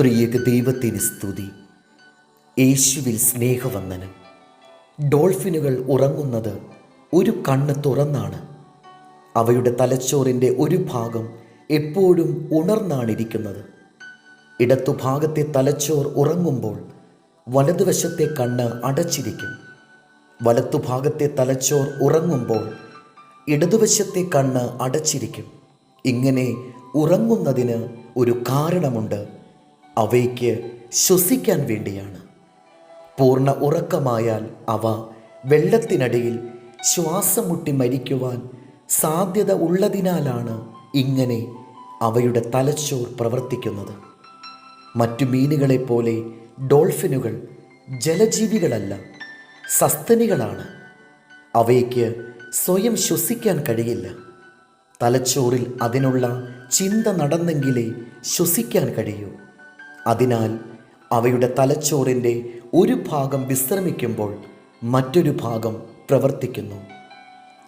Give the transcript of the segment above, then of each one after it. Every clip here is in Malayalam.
ത്രിയക ദൈവത്തിന് സ്തുതി. യേശുവിൽ സ്നേഹവന്ദനം. ഡോൾഫിനുകൾ ഉറങ്ങുന്നത് ഒരു കണ്ണ് തുറന്നാണ്. അവയുടെ തലച്ചോറിന്റെ ഒരു ഭാഗം എപ്പോഴും ഉണർന്നാണിരിക്കുന്നത്. ഇടത്തുഭാഗത്തെ തലച്ചോർ ഉറങ്ങുമ്പോൾ വലതുവശത്തെ കണ്ണ് അടച്ചിരിക്കും. വലത്തുഭാഗത്തെ തലച്ചോർ ഉറങ്ങുമ്പോൾ ഇടതുവശത്തെ കണ്ണ് അടച്ചിരിക്കും. ഇങ്ങനെ ഉറങ്ങുന്നതിന് ഒരു കാരണമുണ്ട്. അവയ്ക്ക് ശ്വസിക്കാൻ വേണ്ടിയാണ്. പൂർണ ഉറക്കമായാൽ അവ വെള്ളത്തിനടിയിൽ ശ്വാസം മുട്ടി മരിക്കുവാൻ സാധ്യത ഉള്ളതിനാലാണ് ഇങ്ങനെ അവയുടെ തലച്ചോർ പ്രവർത്തിക്കുന്നത്. മറ്റു മീനുകളെ പോലെ ഡോൾഫിനുകൾ ജലജീവികളല്ല സസ്തനികളാണ്. അവയ്ക്ക് സ്വയം ശ്വസിക്കാൻ കഴിയില്ല. തലച്ചോറിൽ അതിനുള്ള ചിന്ത നടന്നെങ്കിലേ ശ്വസിക്കാൻ കഴിയൂ. അതിനാൽ അവയുടെ തലച്ചോറിന്റെ ഒരു ഭാഗം വിശ്രമിക്കുമ്പോൾ മറ്റൊരു ഭാഗം പ്രവർത്തിക്കുന്നു.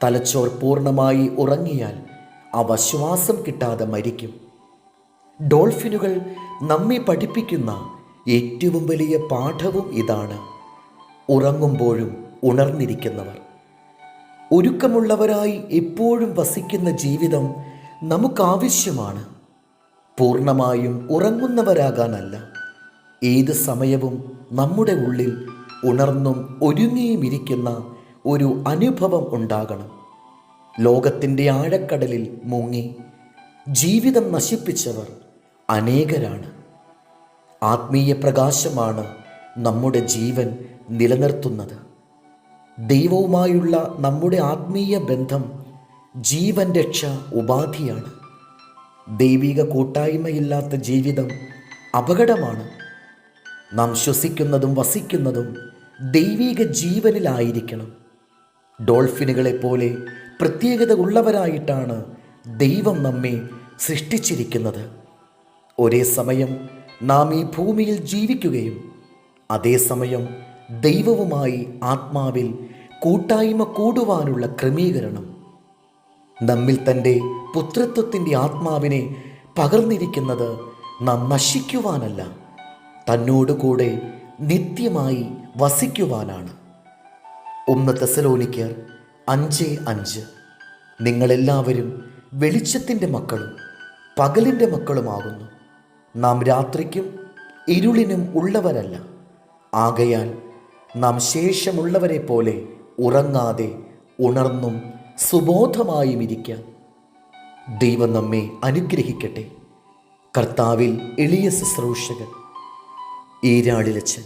തലച്ചോർ പൂർണമായി ഉറങ്ങിയാൽ അവ ശ്വാസം കിട്ടാതെ മരിക്കും. ഡോൾഫിനുകൾ നമ്മെ പഠിപ്പിക്കുന്ന ഏറ്റവും വലിയ പാഠവും ഇതാണ്. ഉറങ്ങുമ്പോഴും ഉണർന്നിരിക്കുന്നവർ. ഒരുക്കമുള്ളവരായി എപ്പോഴും വസിക്കുന്ന ജീവിതം നമുക്കാവശ്യമാണ്. പൂർണമായും ഉറങ്ങുന്നവരാകാനല്ല. ഏത് സമയവും നമ്മുടെ ഉള്ളിൽ ഉണർന്നും ഒരുങ്ങിയും ഇരിക്കുന്ന ഒരു അനുഭവം ഉണ്ടാകണം. ലോകത്തിന്റെ ആഴക്കടലിൽ മുങ്ങി ജീവിതം നശിപ്പിച്ചവർ അനേകരാണ്. ആത്മീയ പ്രകാശമാണ് നമ്മുടെ ജീവൻ നിലനിർത്തുന്നത്. ദൈവവുമായുള്ള നമ്മുടെ ആത്മീയ ബന്ധം ജീവൻ രക്ഷ ഉപാധിയാണ്. ദൈവിക കൂട്ടായ്മയില്ലാത്ത ജീവിതം അപകടമാണ്. നാം ശ്വസിക്കുന്നതും വസിക്കുന്നതും ദൈവിക ജീവനിലായിരിക്കണം. ഡോൾഫിനുകളെ പോലെ പ്രത്യേകത ഉള്ളവരായിട്ടാണ് ദൈവം നമ്മെ സൃഷ്ടിച്ചിരിക്കുന്നത്. ഒരേ സമയം നാം ഈ ഭൂമിയിൽ ജീവിക്കുകയും അതേസമയം ദൈവവുമായി ആത്മാവിൽ കൂട്ടായ്മ കൂടുവാനുള്ള ക്രമീകരണം നമ്മിൽ തന്റെ പുത്രത്വത്തിന്റെ ആത്മാവിനെ പകർന്നിരിക്കുന്നത് നാം നശിക്കുവാനല്ല തന്നോടുകൂടെ നിത്യമായി വസിക്കുവാനാണ്. ഒന്ന് തെസലോനിക്കർ അഞ്ച് അഞ്ച്. നിങ്ങളെല്ലാവരും വെളിച്ചത്തിന്റെ മക്കളും പകലിന്റെ മക്കളുമാകുന്നു. നാം രാത്രിക്കും ഇരുളിനും ഉള്ളവരല്ല. ആകയാൽ നാം ശേഷമുള്ളവരെ പോലെ ഉറങ്ങാതെ ഉണർന്നും സുബോധമായും ഇരിക്കാം. ദൈവം നമ്മെ അനുഗ്രഹിക്കട്ടെ. കർത്താവിൽ എളിയ ശുശ്രൂഷകൻ ഈരാളിലച്ചൻ